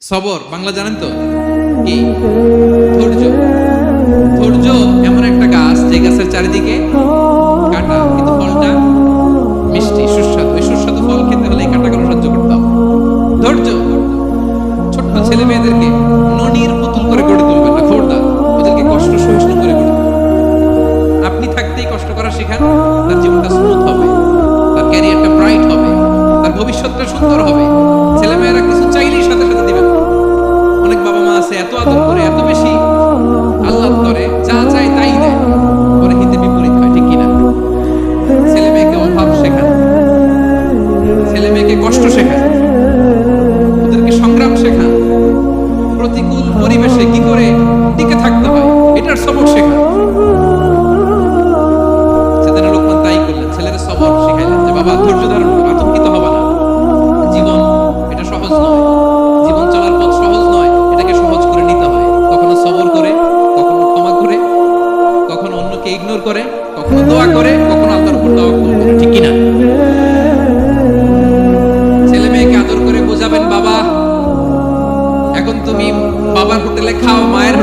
সবর, বাংলা জানেন তো? কি? ধৈর্য। ধৈর্য এমন একটা গাছ, যে গাছের চারিদিকে কাটা, কিন্তু ফলটা মিষ্টি, সুস্বাদু। এই সুস্বাদু ফল খেতে হলে এই কাটাগুলো সহ্য করতে হবে। ধৈর্য। ছোট্ট ছেলে মেয়েদেরকে এটার সবক সেদিন লোকমান তাই করলেন সবর শিখাইলেন যে, বাবা, ধৈর্য ধারণ আতঙ্কিত হবা না। জীবন, এটা সহজ নয়। জীবন চলার পথ সহজ নয়, এটাকে সহজ করে নিতে হয়। কখনো সবর করে, কখনো ক্ষমা করে, কখনো অন্যকে ইগনোর করে, কখনো দোয়া করে, কখনো আল্লাহর উপর তাওয়াক্কুল করে, ঠিক কি না ছেলে মেয়েকে আদর করে বোঝাবেন, বাবা, এখন তুমি বাবার হোটেলে খাও মায়ের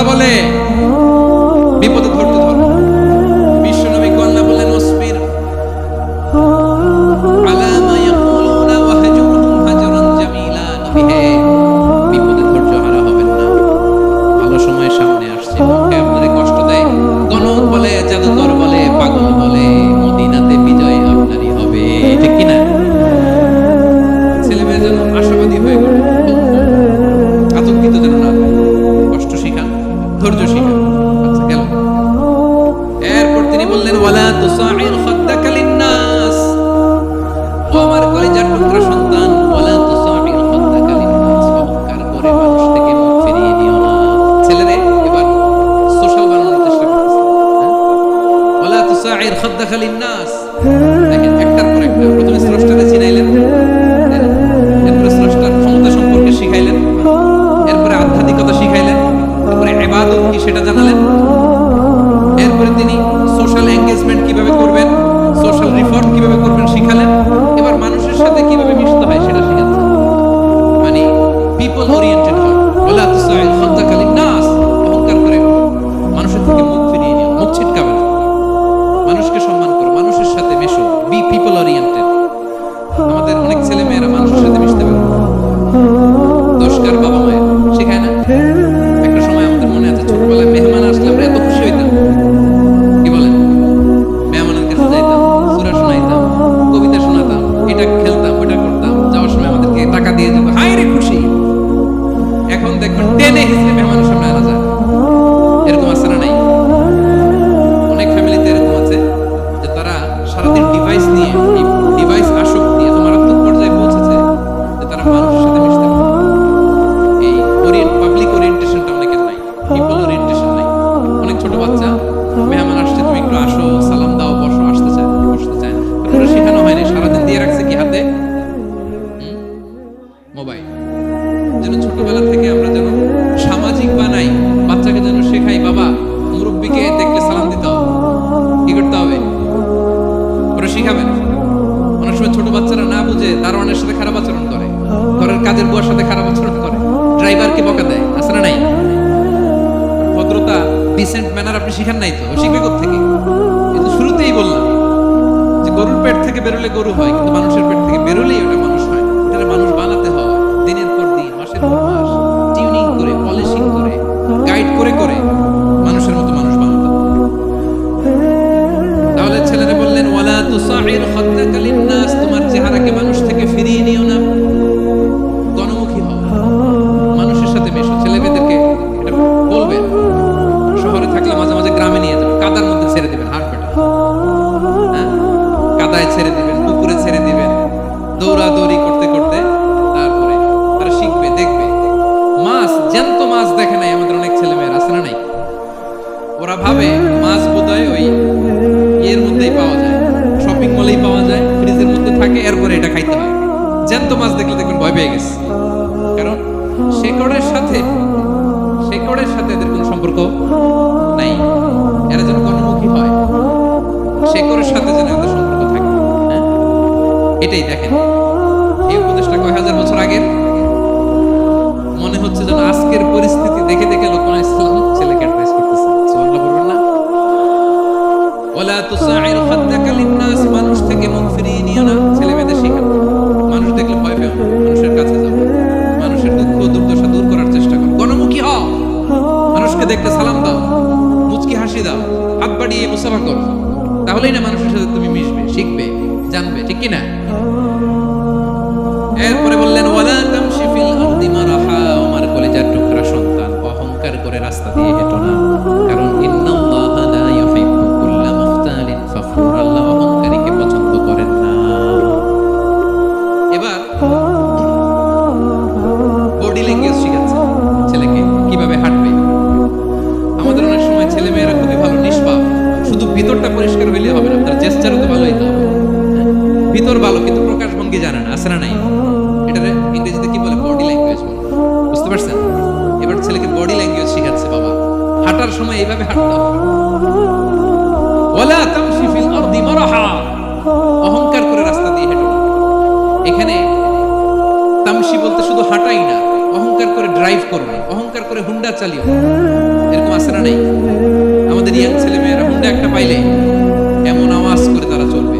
কথা বলে। ধৈর্য শিখান আচ্ছা গেল। এরপর তিনি বললেন, ওয়ালা তুসাইর খাদ্দাকা লিন্নাস ও আমার কলিজার টুকরা সন্তান, ওয়ালা তুসাইর খাদ্দাকা লিন্নাস অহংকার করে মানুষ থেকে মুখ ফিরিয়ে নিও না। ছেলেরে, এবার সোশ্যাল বানানোর চেষ্টা করতেছে। হ্যাঁ? ওয়ালা তুসাইর খাদ্দাকা লিন্নাস সেটা জানালেন। এরপরে তিনি সোশ্যাল এঙ্গেজমেন্ট কীভাবে করবেন সোশ্যাল রিফর্ম কীভাবে করবেন শিখালেন। এবার মানুষের সাথে কীভাবে মিশতে হয় সেটা শিখাচ্ছেন মানে পিপল ওরিয়েন্টেড মানুষের থেকে মুখ ফিরিয়ে নিও। মুখ ছিটকাবে না। মানুষকে সম্মান সারাদিন ডিভাইস নিয়ে দারোয়ানের সাথে খারাপ আচরণ করে, ঘরের কাজের বুয়ার সাথে খারাপ আচরণ করে ড্রাইভারকে বকা দেয়? না নাই? ভদ্রতা ডিসেন্ট ম্যানার আপনি শিখান নাই তো শিখবে থেকে কিন্তু শুরুতেই বললাম যে গরুর পেট থেকে বেরোলে গরু হয়, কিন্তু মানুষের পেট থেকে বেরোলেই ওটা জ্যান্ত মাছ দেখে নাই, আমাদের অনেক ছেলে মেয়ের আসে না নাই? ওরা ভাবে মাছ বোধহয় ওই ইয়ের মধ্যেই পাওয়া যায় শপিং মলেই পাওয়া যায় ফ্রিজের মধ্যে থাকে, এরপরে এটা খাইতে হয়। জ্যান্ত মাছ দেখলে দেখবেন ভয় পেয়ে গেছে। কারণ শেকড়ের সাথে শেকড়ের সাথে এদের কোনো সম্পর্ক নাই। এরা যেন কর্মমুখী হয়, শেকড়ের সাথে যেন এদের সম্পর্ক থাকে। হ্যাঁ? এটাই দেখেন। এই উপদেশটা কয় হাজার বছর আগের? দেখে দেখে লোকমান ইসলাম ছেলেকে অ্যাডভাইস করতেছে। সুবহানাল্লাহ বলবেন না। ওয়ালা তুসাইর খাদ্দাকা লিন্নাস, মানুষ থেকে মুখ ফিরিয়ে নিও না, ছেলে মেয়েদের শেখান মানুষ দেখলে ভয় পেও। মানুষের কাছে যাও। মানুষের দুঃখ দুর্দশা দূর করার চেষ্টা করো। গণমুখী হও। মানুষকে দেখতে সালাম দাও। মুচকি হাসি দাও। হাত বাড়িয়ে মুসাফা করো। তাহলেই না মানুষের সাথে তুমি মিশবে, শিখবে, জানবে, ঠিক কি না এরপরে বললেন রাস্তা দিয়ে হেঁটো না। কারণ করেন এবার বডি ল্যাঙ্গুয়েজ শিখাচ্ছে ছেলেকে কীভাবে হাঁটবে? আমাদের সময় ছেলে মেয়েরা শুধু ভিতরটা পরিষ্কার হইলে হবে না, তার জেস্টারও তো ভালো হইতে হবে। ভিতর ভালো কিন্তু প্রকাশ ভঙ্গি জানে না, আছে না নাই? সময় এইভাবে অহংকার করে রাস্তা দিয়ে হেঁটো। এখানে বলতে শুধু হাঁটাই না, অহংকার করে ড্রাইভ করো না অহংকার করে হুন্ডা চালিও এরকম না নাই। আমাদের ইয়াং ছেলে মেয়েরা হুন্ডা একটা পাইলে এমন আওয়াজ করে তারা চলবে।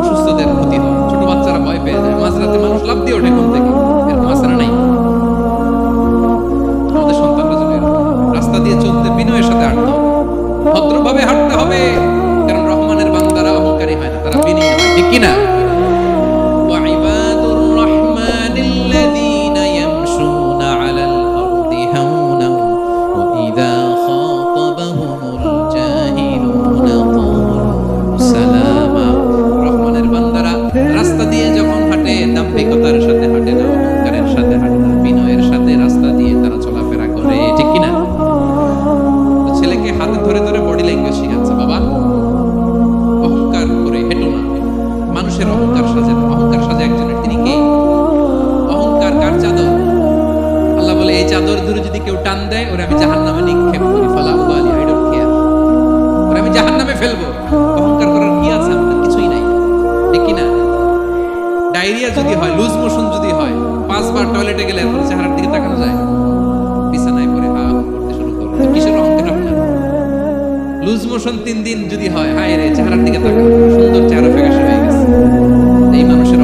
অসুস্থদের ক্ষতি হয় ছোট বাচ্চারা ভয় পেয়ে যায়। মাঝরাতে মানুষ লাভ দিয়ে ওঠে এই চাদর ধরে যদি কেউ টান দেয়, ওরে আমি জাহান নামে নিক্ষেপ করি, ফালা উবালি আই ডোন্ট কেয়ার ওরে আমি জাহান নামে ফেলব। অহংকার করার কি আছে? আমাদের কিছুই নাই। ঠিক না? ডায়রিয়া যদি হয়, লুজ মোশন যদি হয়, পাঁচবার টয়লেটে গেলে এরপর চেহারার দিকে তাকানো যায়। বিছানায় পড়ে হা করতে শুরু করবে কিসের অহংকার আপনার? লুজ মোশন তিন দিন যদি হয়, হায় রে, চেহারার দিকে তাকানো সুন্দর চেহারা ফ্যাকাশে হয়ে গেছে। এই মানুষের